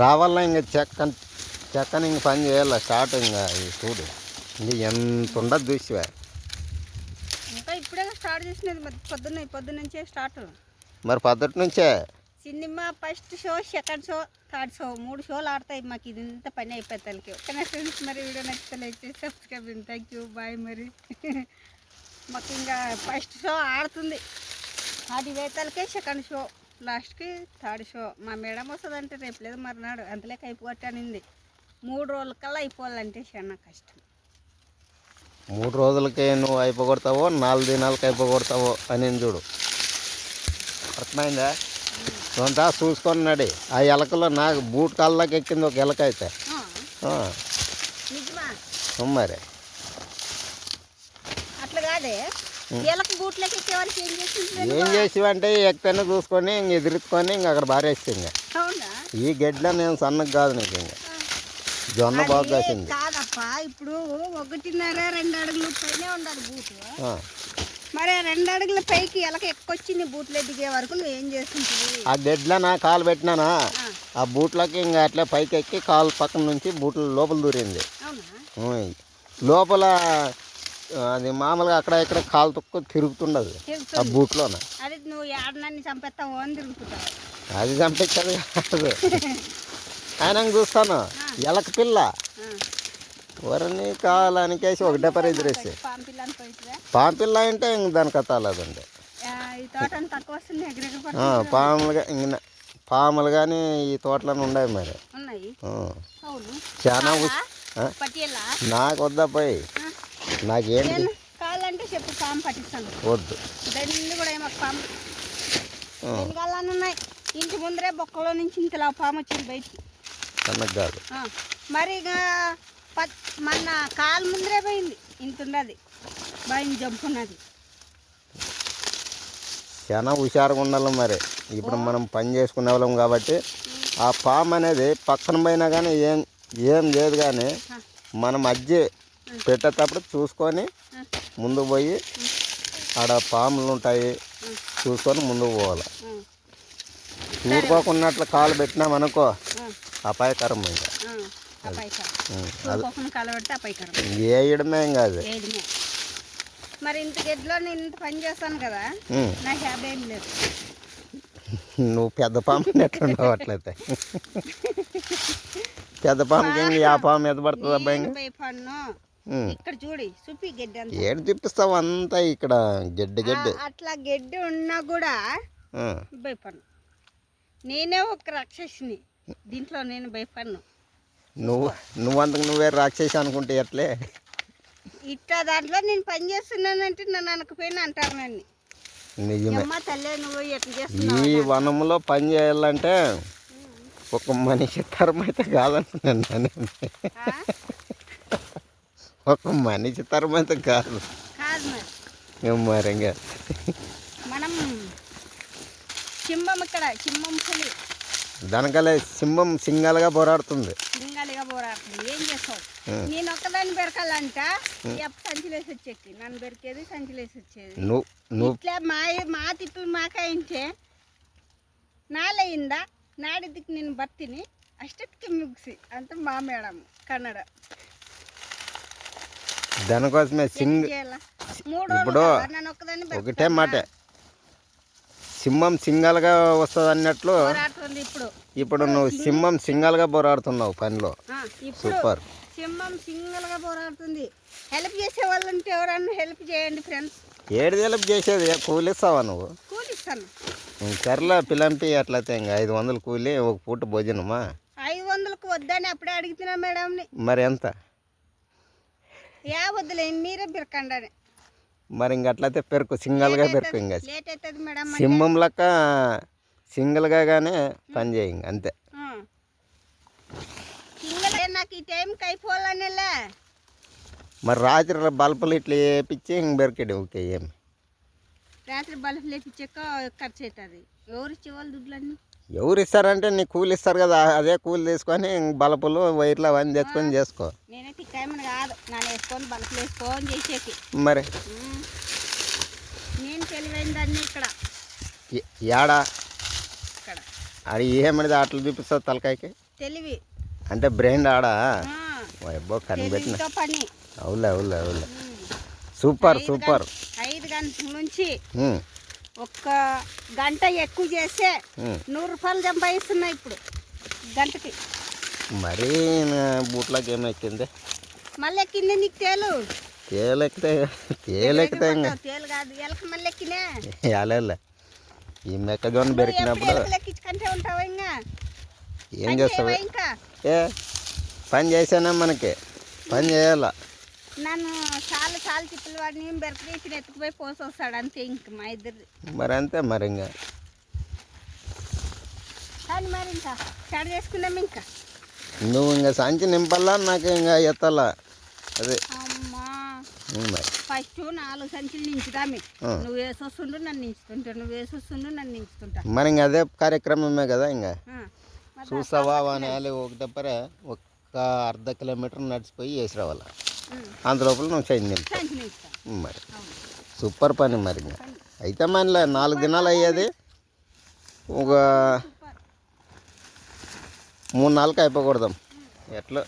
రావాలా ఇంక చెక్క చెక్కని ఇంక పని చేయాలి? స్టార్ట్ ఇంకా ఇది చూడు. ఇది ఎంత ఉండదు చూసివా ఇంకా ఇప్పుడే స్టార్ట్ చేసినది. మరి పొద్దున్న పొద్దున్న నుంచే స్టార్ట్. మరి పద్ధతి నుంచే? Cinema first show second show third show. మూడు షోలు ఆడతాయి. మాకు ఇది ఇంత పని అయిపోతానికి ఓకేనా ఫ్రెండ్స్? మరి వీడియో నచ్చితే లైక్ చేసి సబ్స్క్రైబ్ థ్యాంక్ యూ. బాయ్ మరి. మాకు ఇంకా ఫస్ట్ షో ఆడుతుంది. అది వేతాలకే సెకండ్ షో. లాస్ట్కి థర్డ్ షో. మా మేడం వస్తుందంటే రేపు లేదు మర్నాడు. అంతలేక అయిపోగొట్టానింది మూడు రోజుల కల్లా అయిపోవాలంటే చాలా కష్టం. మూడు రోజులకి నువ్వు అయిపోగొడతావో నాలుగు దినాలకి అయిపోగొడతావో అని చూడు. అర్థమైందా? సొంత చూసుకున్నాడు ఆ ఎలకలో నాకు బూట్ కాళ్ళకి ఎక్కింది ఒక ఎలక అయితే. మరి. అట్లా కాదే. ఏం చేసివంటే ఎక్కడైనా చూసుకొని ఇంక ఎదురుకొని ఇంక అక్కడ బారేస్తే ఇంక. ఈ గడ్డలో నేను సన్నగా కాదు నీకు ఇంక. జొన్న బాగా కాసింది. కాదప్పా ఇప్పుడు ఒకటిన్నర రెండు అడుగులు పైనే ఉండాలి బూట్. ఆ, మరి రెండు అడుగుల పైకి ఎలక ఎక్కువచ్చింది బూట్లు దిగే వరకు నువ్వు ఏం చేస్తుంటివి? ఆ గడ్డలో నా కాలు పెట్టినానా? ఆ, బూట్లకి ఇంకా అట్లా పైకి ఎక్కి కాలు పక్కన నుంచి బూట్లు లోపల దూరింది. లోపల అది మామూలుగా అక్కడ ఇక్కడ కాలు తొక్కు తిరుగుతుండదు. ఆ బూట్లోన. అది నువ్వు ఏడనాన్ని చంపేస్తావు అని తిరుగుతుంటావు అది చంపించదు కాదు. ఆయన చూస్తాను. ఎలక పిల్ల. వరని కాలానికేసి ఒక డెపర్ ఎదురేసి పాంపిల్లని పోయితే పాము పిల్ల అంటే ఇంక దాని కథ అలాదండి. ఈ తోట అంత తక్కువ వస్తుంది ఎగరెగ ఆ, పాములుగా ఇంక పాములు కానీ ఈ తోటలోనే ఉన్నాయి మరి. చాలా నాకు వద్దా పోయి. నాకేంటి కావాలంటే చెప్పు పాము పట్టిస్తాను. వద్దు. దాన్ని కూడా ఏమో పాము. కాళ్ళని ఉన్నాయి. ఇంటి ముందరే బొక్కలో నుంచి ఇంతలా పాము వచ్చింది బయటికి. సన్నగా కాదు. మరి మొన్న కాలు ముందరే పోయింది. ఇంత ఉన్నది. భయం జంపున్నది చాలా హుషారుగా ఉండాలి మరి. ఇప్పుడు మనం పని చేసుకునే వాళ్ళం కాబట్టి ఆ పాము అనేది పక్కన పోయినా కానీ ఏం ఏం లేదు కానీ మనం అజ్జి పెట్టేటప్పుడు చూసుకొని ఆ, ముందుకు పోయి ఆడ పాములు ఉంటాయి చూసుకొని ముందుకు పోవాలి. ఆ, చూసుకోకున్నట్లు కాలు పెట్టినామనుకో అపాయకరం ఇంకా. ఏం కాదు మరి ఇంత గడ్డిలో నేను ఇంత పని చేస్తాను కదా. నాకు హ్యాబీ ఏం లేదు. నువ్వు పెద్ద పాము ఎట్లుండవు అట్లయితే. పెద్ద పాముకి ఇంక ఆ పాము ఎద పడుతుంది అబ్బాయి. ఇక్కడ చూడి చూపి గడ్డి అంతా. ఏడు చూపిస్తావు అంతా ఇక్కడ గడ్డి గడ్డి. అట్లా గడ్డి ఉన్నా కూడా. భయపడను. నేనే ఒక రాక్షసిని దీంట్లో నేను భయపడను. నువ్వు నువ్వంతకు నువ్వే రాక్షసి అనుకుంటే ఎట్లే? ఇట్లా దాంట్లో నేను పని చేస్తున్నానంటే నన్ను అనకపోయినా అంటారు నన్ను. నిజమే. ఈ వనంలో పని చేయాలంటే ఒక మనిషి తరం అయితే కాదనుకున్నాను? ఒక మనిషి తరం అయితే కాదు మరి. ఇంకా మనం సింహం ఇక్కడ సింహం పులి. దానికలే సింహం సింగల్గా పోరాడుతుంది. సింగాలిగా పోరాడుతుంది. ఏం చేస్తావు. నేను ఒక్కదాన్ని పెరకాలంట. సంచిలేసి వచ్చేకి నన్ను పెరికేది సంచిలేసి వచ్చేది. నువ్వు నువ్వు. ఇట్లా మా మా తిప్పులు మాకాయించే నాలయ్యిందా నాడిదికి నేను భర్తిని అష్టకి ముగిసి అంత మా మేడం కన్నడ. దానికోసమే సింగ్? మూడు ఇప్పుడు ఒకటే? మాట. సింహం సింగల్గా వస్తుంది అన్నట్లు ఇప్పుడు. నువ్వు సింహం సింగల్గా పోరాడుతున్నావు పనిలో. సూపర్. సింహం సింగల్గా పోరాడుతుంది. హెల్ప్ చేసే వాళ్ళు ఉంటే ఎవరన్నా హెల్ప్ చేయండి ఫ్రెండ్స్. ఏడు వేలకు చేసేది కూలిస్తావా నువ్వు? కూలి ఇస్తాను సర్లే పిలంపి అట్లయితే ఇంకా ఐదు వందలు కూలి ఒక పూట భోజనమా? ఐదు వందలకు వద్దని అప్పుడే అడుగుతున్నా మేడంని. మరి ఎంత? యా మీరే బిరకండి అని మరి ఇంక అట్లయితే పెరుకు సింగల్గా పెరుకు ఇంకా లేట్ అవుతుంది మేడం సింహం లెక్క సింగిల్గా గానే పని చేయి ఇంక అంతే. సింగల్ నాకు ఈ టైంకి అయిపోవాలనేలే. మరి రాత్రి బల్బులు ఇట్లా వేపించి ఇంక బెరికాడు ఓకే ఏమి. రాత్రి బల్బ్ లేపించాక ఖర్చు అవుతుంది. ఎవరు ఇచ్చేవాళ్ళు దుడ్లన్నీ? ఎవరు ఇస్తారంటే నీ కూలి ఇస్తారు కదా అదే కూలి తీసుకొని బల్బులు వైర్లు అవన్నీ తెచ్చుకొని చేసుకో. టిక్కాయమని కాదు. నన్ను వేసుకొని బల్బులు వేసుకొని చేసేకి. మరి. నేను తెలివైన దాన్ని ఇక్కడ? యాడా? ఇక్కడ. అది ఏమనేది అట్లా చూపిస్తావు తలకాయకి? తెలివి. అంటే బ్రెయిన్ ఆడా? అబ్బో కనిపెట్టిన పని. అవులే అవులే అవులే. Super super. ఐదు గంటల నుంచి ఒక్క గంట ఎక్కువ చేస్తే. నూరు రూపాయలు సంపాదిస్తున్నా ఇప్పుడు గంటకి. మరీ బూట్లకి ఏమెక్కింది మళ్ళీ ఎక్కింది నీకు తేలు? తేలెక్కితే తేలెక్కితే తేలు కాదు. ఎలక మళ్ళీ ఎక్కినే యాలేలే ఈ మెక్కజొన్న బెరికినప్పుడు ఎక్కించుకుంటే ఉంటావా ఇంకా? ఏం చేస్తావు? ఏ? పని చేసానా మనకి? పని చేయాల? నన్ను చాలా చాలా చిప్పులు వాడిని. బెరకరీసిన ఎత్తుకుపోయి పోసి వస్తాడు అంతే ఇంక మా ఇద్దరు మరి అంతే మరి ఇంకా. కానీ మరి ఇంకా. స్టార్ట్ చేసుకున్నాం ఇంకా. నువ్వు ఇంకా సంచి నింపల్లా? నాకు ఇంకా ఎత్తాలా అదే. ఫస్ట్ నాలుగు సంచులు నించుదామి. నువ్వు వేసొస్తుండు నన్ను నించుతుంటా. నువ్వు వేసొస్తుండు నన్ను నించుతుంటా. మరి ఇంకా అదే కార్యక్రమమే కదా ఇంకా. చూసావా అని ఒకటప్పరే ఒక్క అర్ధ కిలోమీటర్ నడిచిపోయి వేసి రావాలా ఉమ్, అంతలోపల నువ్వు చైన్ మరి. సూపర్ పని మరి ఇంకా. అయితే మనలే నాలుగు దినాలు అయ్యేది ఒక మూడు నాలుగు అయిపోకూడదాం. ఎట్లా?